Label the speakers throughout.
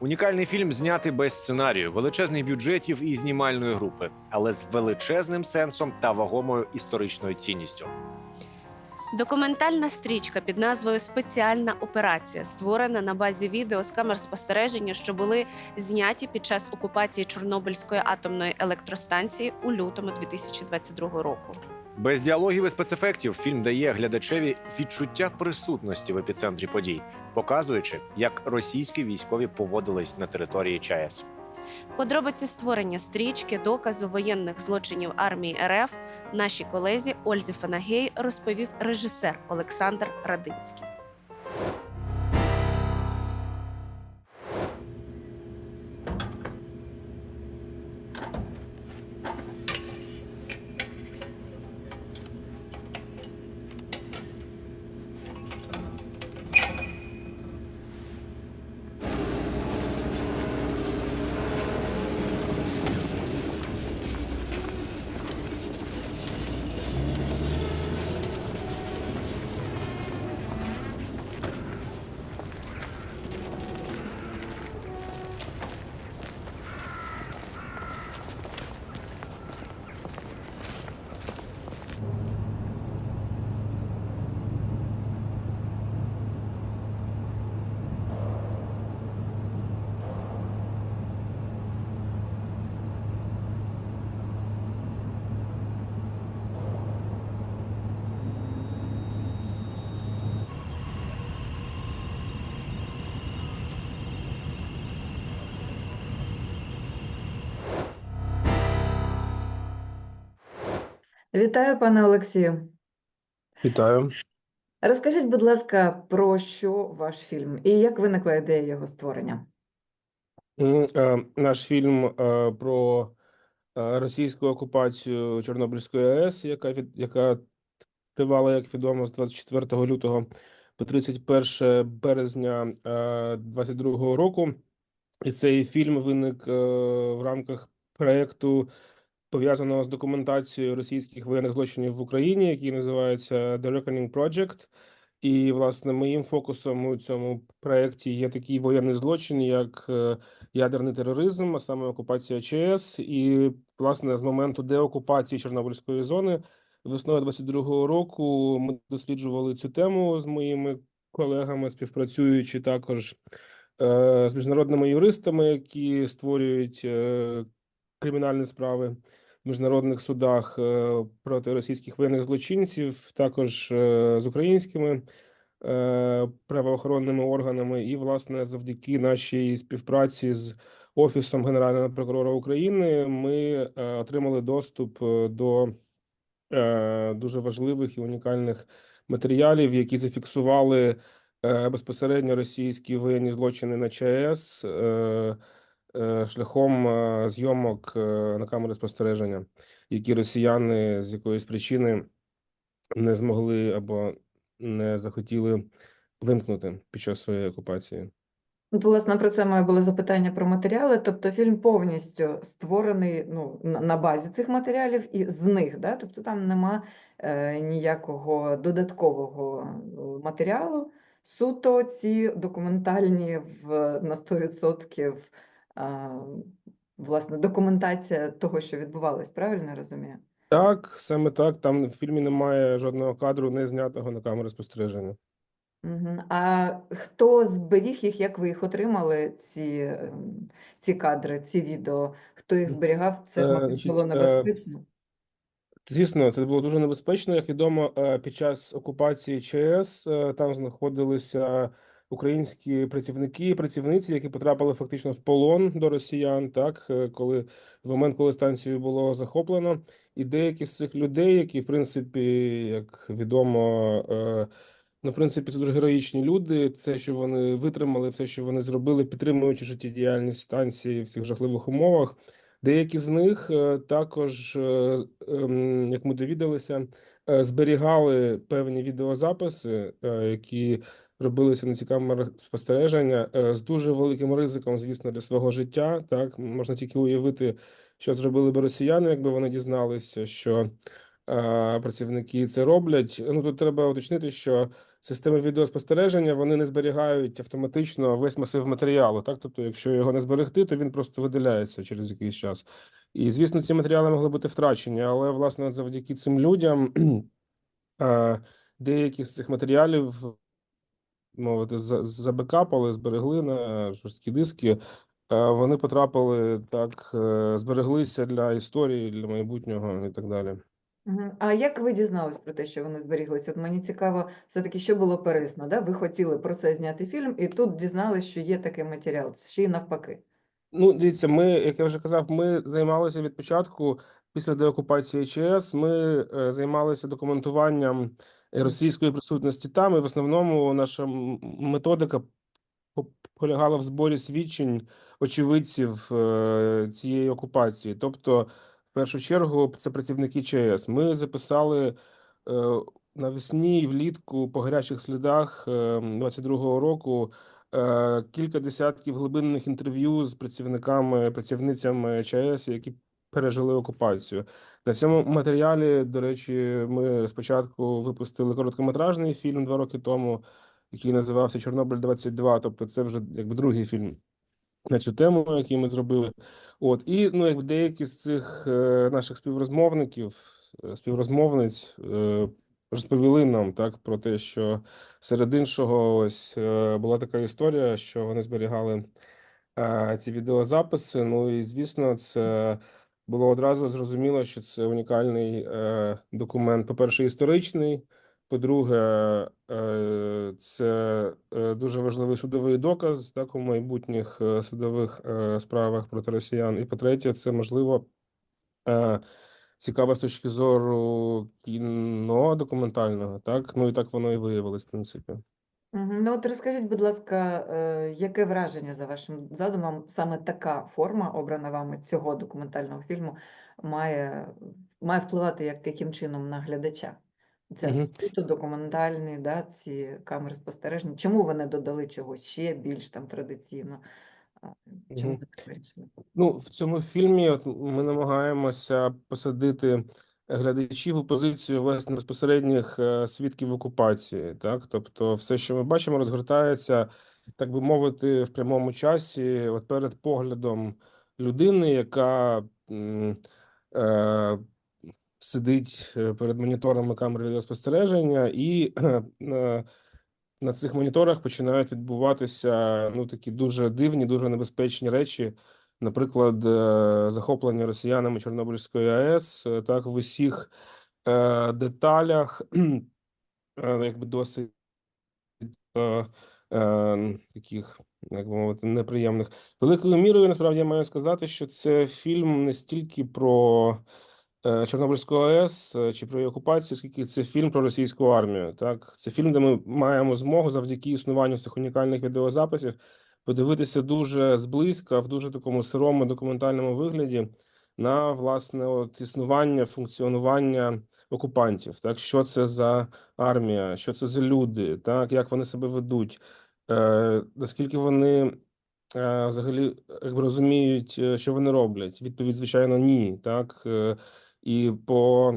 Speaker 1: Унікальний фільм знятий без сценарію, величезних бюджетів і знімальної групи, але з величезним сенсом та вагомою історичною цінністю.
Speaker 2: Документальна стрічка під назвою Спеціальна операція створена на базі відео з камер спостереження, що були зняті під час окупації Чорнобильської атомної електростанції у лютому 2022 року.
Speaker 1: Без діалогів і спецефектів фільм дає глядачеві відчуття присутності в епіцентрі подій, показуючи, як російські військові поводились на території ЧАЕС.
Speaker 2: Подробиці створення стрічки, доказу воєнних злочинів армії РФ нашій колезі Ользі Фанагей розповів режисер Олександр Радинський.
Speaker 3: Вітаю, пане Олексію.
Speaker 4: Вітаю.
Speaker 3: Розкажіть, будь ласка, про що ваш фільм і як виникла ідея його створення?
Speaker 4: Е, Наш фільм е, про е, російську окупацію Чорнобильської АЕС, яка від яка тривала, як відомо, з 24 лютого по 31 березня 22 року. І цей фільм виник в рамках проекту, пов'язаного з документацією російських воєнних злочинів в Україні, який називається The Reckoning Project. І, власне, моїм фокусом у цьому проєкті є такий воєнний злочин, як е, ядерний тероризм, а саме окупація ЧАЕС. І, власне, з моменту деокупації Чорнобильської зони весною 22-го року ми досліджували цю тему з моїми колегами, співпрацюючи також е, з міжнародними юристами, які створюють е, кримінальні справи в міжнародних судах е, проти російських воєнних злочинців, також е, з українськими е, правоохоронними органами, і власне завдяки нашій співпраці з офісом Генерального прокурора України ми отримали доступ до дуже важливих і унікальних матеріалів, які зафіксували безпосередньо російські воєнні злочини на ЧАЕС. Е, Шляхом е, зйомок е, на камери спостереження, які росіяни з якоїсь причини не змогли або не захотіли вимкнути під час своєї окупації.
Speaker 3: От, власне, про це моє було запитання про матеріали. Тобто фільм повністю створений ну, на базі цих матеріалів і з них, да? Тобто там нема е, ніякого додаткового матеріалу. Суто ці документальні в на 100% е, власне документація того, що відбувалось, правильно я розумію?
Speaker 4: Так, саме так. Там в фільмі немає жодного кадру, не знятого на камери спостереження.
Speaker 3: А хто зберіг їх, як ви їх отримали, ці, ем, ці кадри, ці відео? Хто їх зберігав? Це ж,
Speaker 4: Е,
Speaker 3: мабуть, було
Speaker 4: е,
Speaker 3: небезпечно.
Speaker 4: Звісно, це було дуже небезпечно. Як відомо, е, під час окупації е, там знаходилися українські працівники працівниці, які потрапили фактично в полон до росіян, так е, коли в момент, коли станцію було захоплено, і деякі з цих людей, які, в принципі, як відомо, е, ну, в принципі, це дуже героїчні люди. Це, що вони витримали, все, що вони зробили, підтримуючи життєдіяльність станції в цих жахливих умовах. Деякі з них е, також, ем, як ми довідалися, зберігали певні відеозаписи, які робилися на ці камери спостереження е, з дуже великим ризиком, звісно, для свого життя. Так можна тільки уявити, що зробили би росіяни, якби вони дізналися, що е, працівники це роблять. Ну тут треба уточнити, що системи відеоспостереження вони не зберігають автоматично весь масив матеріалу. Так, тобто, якщо його не зберегти, то він просто видаляється через якийсь час. І звісно, ці матеріали могли бути втрачені, але власне завдяки цим людям е, деякі з цих матеріалів мовити, за- забекапали, зберегли на жорсткі диски. Е, Вони потрапили так, е, збереглися для історії, для майбутнього і так далі.
Speaker 3: А як ви дізнались про те, що вони зберіглися? От мені цікаво, все-таки, що було корисно, да? Ви хотіли про це зняти фільм, і тут дізнались, що є такий матеріал, ще й навпаки.
Speaker 4: Ну, дивіться, ми, як я вже казав, ми займалися від початку після деокупації ЧС. Ми е, займалися документуванням російської присутності там, і в основному наша методика полягала в зборі свідчень очевидців е, цієї окупації. Тобто, в першу чергу, це працівники ЧС. Ми записали е, навесні і влітку по гарячих слідах е, 22-го року е, кілька десятків глибинних інтерв'ю з працівниками, працівницями ЧАЕС, які пережили окупацію. На цьому матеріалі, до речі, ми спочатку випустили короткометражний фільм два роки тому, який називався Чорнобиль 22 Тобто, це вже якби другий фільм на цю тему, який ми зробили. От і ну, якби деякі з цих е, наших співрозмовників, е, співрозмовниць е, розповіли нам так про те, що серед іншого, ось е, була така історія, що вони зберігали е, ці відеозаписи. Ну і звісно, це було одразу зрозуміло, що це унікальний е, документ, по-перше, історичний. По-друге, е, це е, дуже важливий судовий доказ так, у майбутніх е, судових е, справах проти росіян. І по-третє, це можливо е, цікаво з точки зору кіно документального. Так, ну і так воно і виявилось, в принципі.
Speaker 3: Мгм. Ну от розкажіть, будь ласка, е, яке враження за вашим задумом саме така форма, обрана вами цього документального фільму, має, має впливати як, яким чином на глядача? Це
Speaker 4: Мгм.
Speaker 3: суто документальні, да, ці камери спостереження. Чому ви не додали чогось ще більш там традиційно? А, Чому
Speaker 4: Мгм.
Speaker 3: ви так вирішили?
Speaker 4: Ну, в цьому фільмі от ми намагаємося посадити глядачів у позицію власне безпосередніх е, свідків окупації. Так, тобто, все, що ми бачимо, розгортається, так би мовити, в прямому часі, от перед поглядом людини, яка е, сидить е, перед моніторами камер відеоспостереження, і е, на цих моніторах починають відбуватися ну такі дуже дивні, дуже небезпечні речі. Наприклад, е, захоплення росіянами Чорнобильської АЕС, е, так в усіх е, деталях, якби досить таких, як би мовити, неприємних. Великою мірою насправді я маю сказати, що це фільм не стільки про Чорнобильську АЕС чи про її окупацію, скільки це фільм про російську армію. Так, це фільм, де ми маємо змогу завдяки існуванню цих унікальних відеозаписів подивитися дуже зблизька, в дуже такому сирому документальному вигляді на власне от існування, функціонування окупантів. Так, що це за армія, що це за люди, так як вони себе ведуть, е, наскільки вони е, взагалі якби розуміють, е, що вони роблять? Відповідь, звичайно, ні. Так е, і по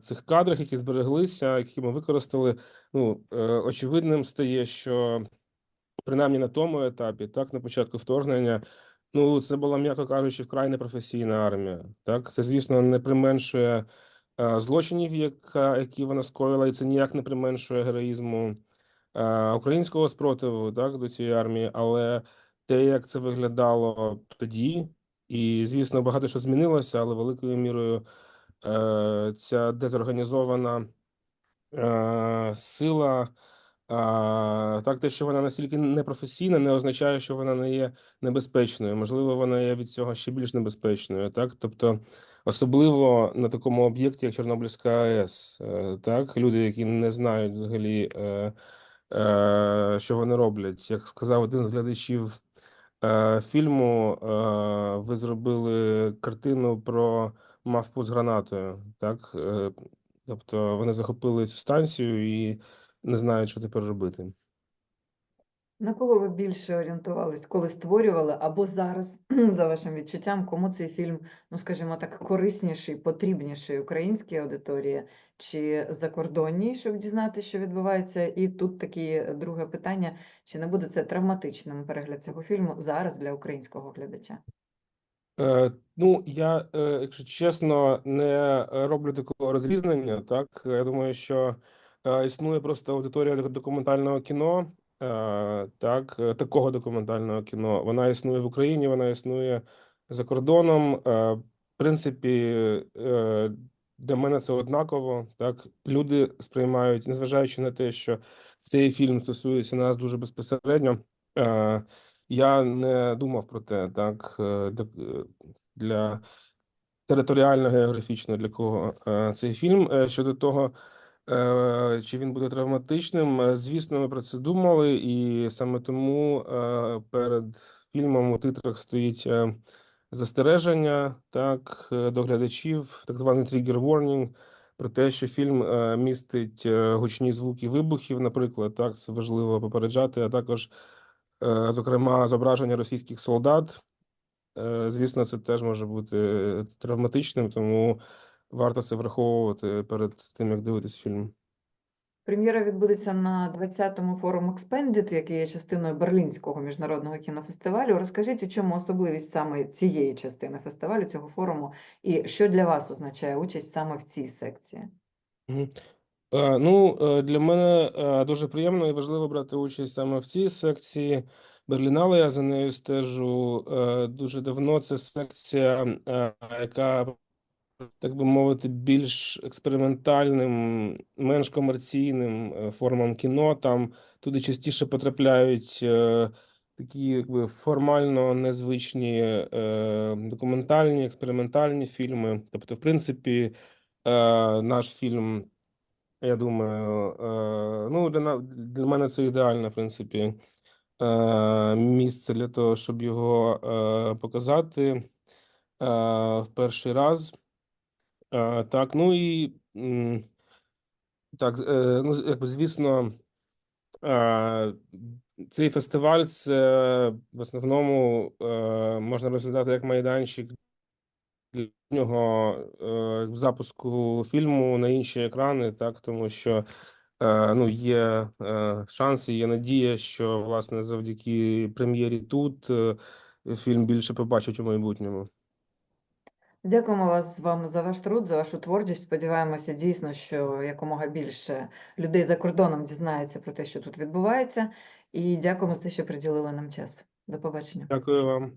Speaker 4: цих кадрах, які збереглися, які ми використали, ну очевидним стає, що принаймні на тому етапі, так на початку вторгнення. Ну, це була, м'яко кажучи, вкрай непрофесійна армія. Так, це, звісно, не применшує е, злочинів, яка, які вона скоїла, і це ніяк не применшує героїзму е, українського спротиву так, до цієї армії, але те, як це виглядало тоді, і, звісно, багато що змінилося, але великою мірою е, ця дезорганізована е, сила. Так, те, що вона настільки непрофесійна, не означає, що вона не є небезпечною. Можливо, вона є від цього ще більш небезпечною. Так, тобто, особливо на такому об'єкті, як Чорнобильська АЕС, е, так, люди, які не знають взагалі, е, е, що вони роблять. Як сказав один з глядачів фільму, ви зробили картину про мавпу з гранатою. Так, тобто вони захопили цю станцію і не знають, що тепер робити.
Speaker 3: На кого ви більше орієнтувались, коли створювали, або зараз, за вашим відчуттям, кому цей фільм, ну скажімо так, корисніший, потрібніший українській аудиторії чи закордонній, щоб дізнатися, що відбувається? І тут таке друге питання: чи не буде це травматичним перегляд цього фільму зараз для українського глядача?
Speaker 4: Е, ну, я, е, якщо чесно, не е, роблю такого розрізнення. Так, я думаю, що існує просто аудиторія документального кіно, е, так, е, такого документального кіно. Вона існує в Україні, вона існує за кордоном. Е, в принципі, е, для мене це однаково. Так, люди сприймають, незважаючи на те, що цей фільм стосується нас дуже безпосередньо. Е, я не думав про те, так, е, для, е, територіально географічно для кого е, цей фільм. Е, Щодо того, е, чи він буде травматичним, е, звісно, ми про це думали, і саме тому е, перед фільмом у титрах стоїть е, застереження так, е, до глядачів, так званий trigger warning, про те, що фільм е, містить е, гучні звуки вибухів, наприклад, так, це важливо попереджати, а також, е, зокрема, зображення російських солдат. Е, Звісно, це теж може бути травматичним, тому варто це враховувати перед тим, як дивитись фільм.
Speaker 3: Прем'єра відбудеться на 20-му форум Expanded, який є частиною Берлінського міжнародного кінофестивалю. Розкажіть, у чому особливість саме цієї частини фестивалю, цього форуму, і що для вас означає участь саме в цій секції?
Speaker 4: Е, Ну, е, для мене е, дуже приємно і важливо брати участь саме в цій секції Берлінале. Я за нею стежу дуже давно. Це секція, яка, так би мовити, більш експериментальним, менш комерційним е, формам кіно. Там туди частіше потрапляють е, такі, якби формально незвичні е, документальні, експериментальні фільми. Тобто, в принципі, наш фільм. Я думаю, ну для для мене це ідеальне, в принципі, місце для того, щоб його показати в перший раз. Е, Так, ну і так, е, ну, якби, звісно, е, цей фестиваль це в основному можна розглядати як майданчик для нього запуску фільму на інші екрани, так тому що ну є шанси, є надія, що власне завдяки прем'єрі тут фільм більше побачать у майбутньому.
Speaker 3: Дякуємо вас вам за ваш труд, за вашу творчість. Сподіваємося дійсно, що якомога більше людей за кордоном дізнається про те, що тут відбувається. І дякуємо за те, що приділили нам час. До побачення.
Speaker 4: Дякую вам.